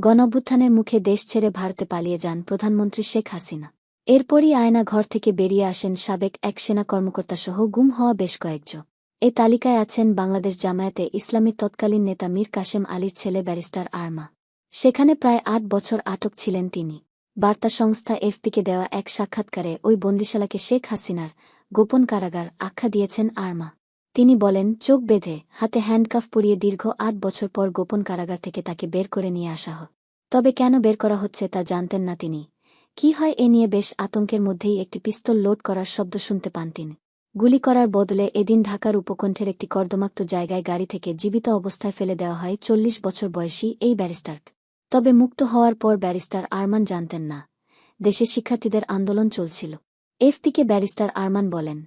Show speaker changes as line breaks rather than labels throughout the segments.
গণঅভ্যুত্থানের মুখে দেশ ছেড়ে ভারতে পালিয়ে যান প্রধানমন্ত্রী শেখ হাসিনা। এরপরই আয়না ঘর থেকে বেরিয়ে আসেন সাবেক এক সেনা কর্মকর্তাসহ গুম হওয়া বেশ কয়েকজন। এ তালিকায় আছেন বাংলাদেশ জামায়াতে ইসলামীর তৎকালীন নেতা মীর কাশেম আলীর ছেলে ব্যারিস্টার আরমা। সেখানে প্রায় আট বছর আটক ছিলেন তিনি। বার্তা সংস্থা এফপিকে দেওয়া এক সাক্ষাৎকারে ওই বন্দিশালাকে শেখ হাসিনার গোপন কারাগার আখ্যা দিয়েছেন আরমা। তিনি বলেন, চোখ বেঁধে, হাতে হ্যান্ডকাফ পরিয়ে দীর্ঘ আট বছর পর গোপন কারাগার থেকে তাকে বের করে নিয়ে আসা হয় তবে কেন বের করা হচ্ছে তা জানতেন না তিনি। কি হয় এ নিয়ে বেশ আতঙ্কের মধ্যেই একটি পিস্তল লোড করার শব্দ শুনতে পান তিনি। গুলি করার বদলে এদিন ঢাকার উপকণ্ঠের একটি কর্দমাক্ত জায়গায় গাড়ি থেকে জীবিত অবস্থায় ফেলে দেওয়া হয় চল্লিশ বছর বয়সী এই ব্যারিস্টার। তবে মুক্ত হওয়ার পর ব্যারিস্টার আরমান জানতেন না। দেশের শিক্ষার্থীদের আন্দোলন চলছিল। এফপিকে ব্যারিস্টার আরমান বলেন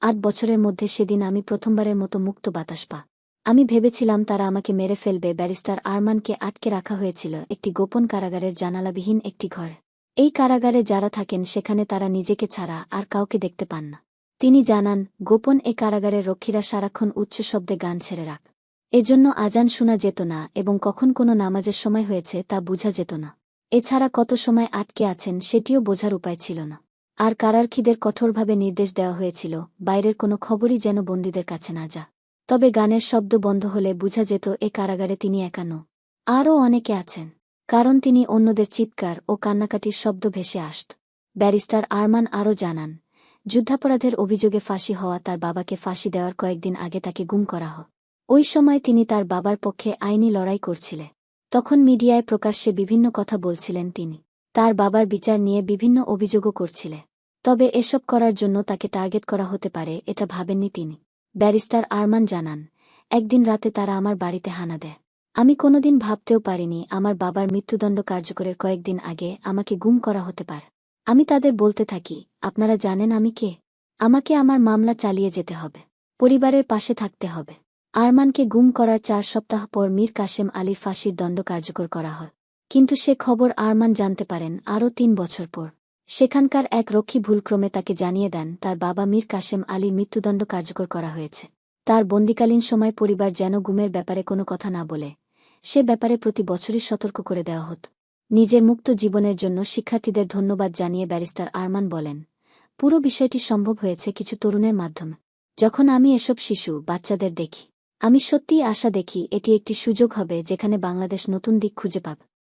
আট বছরের মধ্যে সেদিন আমি প্রথমবারের মতো মুক্ত বাতাস পা। আমি ভেবেছিলাম তারা আমাকে মেরে ফেলবে, ব্যারিস্টার আরমানকে আটকে রাখা হয়েছিল, একটি গোপন কারাগারের জানালাবিহীন একটি ঘর। এই কারাগারে যারা থাকেন, সেখানে তারা নিজেকে ছাড়া আর কাউকে দেখতে পান না। তিনি জানান, গোপন এ কারাগারের রক্ষীরা সারাক্ষণ উচ্চ শব্দে গান ছেড়ে রাখ। এজন্য আজান শোনা যেত না এবং কখন কোনো নামাজের সময় হয়েছে তা বোঝা যেত না। এছাড়া কত সময় আটকে আছেন, সেটিও বোঝার উপায় ছিল না। আর কারারক্ষীদের কঠোরভাবে নির্দেশ দেওয়া হয়েছিল, বাইরের কোনো খবরই যেন বন্দীদের কাছে না যা। তবে গানের শব্দ বন্ধ হলে বুঝা যেত এ কারাগারে তিনি একানো আরও অনেকে আছেন, কারণ তিনি অন্যদের চিৎকার ও কান্নাকাটির শব্দ ভেসে আসত। ব্যারিস্টার আরমান আরও জানান, যুদ্ধাপরাধের অভিযোগে ফাঁসি হওয়া তার বাবাকে ফাঁসি দেওয়ার কয়েকদিন আগে তাকে গুম করা হয়। ওই সময় তিনি তার বাবার পক্ষে আইনি লড়াই করছিলেন। তখন মিডিয়ায় প্রকাশ্যে বিভিন্ন কথা বলছিলেন তিনি। তার বাবার বিচার নিয়ে বিভিন্ন অভিযোগও করছিলে। তবে এসব করার জন্য তাকে টার্গেট করা হতে পারে, এটা ভাবেননি তিনি। ব্যারিস্টার আরমান জানান, একদিন রাতে তারা আমার বাড়িতে হানা দেয়। আমি কোনোদিন ভাবতেও পারিনি আমার বাবার মৃত্যুদণ্ড কার্যকরের কয়েকদিন আগে আমাকে গুম করা হতে পারে। আমি তাদের বলতে থাকি, আপনারা জানেন আমি কে? আমাকে আমার মামলা চালিয়ে যেতে হবে। পরিবারের পাশে থাকতে হবে। আরমানকে গুম করার চার সপ্তাহ পর মীর কাশেম আলীর ফাঁসির দণ্ড কার্যকর করা হয়। কিন্তু সে খবর আরমান জানতে পারেন আরও তিন বছর পর। সেখানকার এক রক্ষী ভুলক্রমে তাকে জানিয়ে দেন, তার বাবা মীর কাশেম আলী মৃত্যুদণ্ড কার্যকর করা হয়েছে। তার বন্দিকালীন সময় পরিবার যেন গুমের ব্যাপারে কোনো কথা না বলে, সে ব্যাপারে প্রতি বছরই সতর্ক করে দেওয়া হত। নিজের মুক্ত জীবনের জন্য শিক্ষার্থীদের ধন্যবাদ জানিয়ে ব্যারিস্টার আরমান বলেন, পুরো বিষয়টি সম্ভব হয়েছে কিছু তরুণের মাধ্যমে। যখন আমি এসব শিশু, বাচ্চাদের দেখি, আমি সত্যিই আশা দেখি এটি একটি সুযোগ হবে যেখানে বাংলাদেশ নতুন দিক খুঁজে পাবে।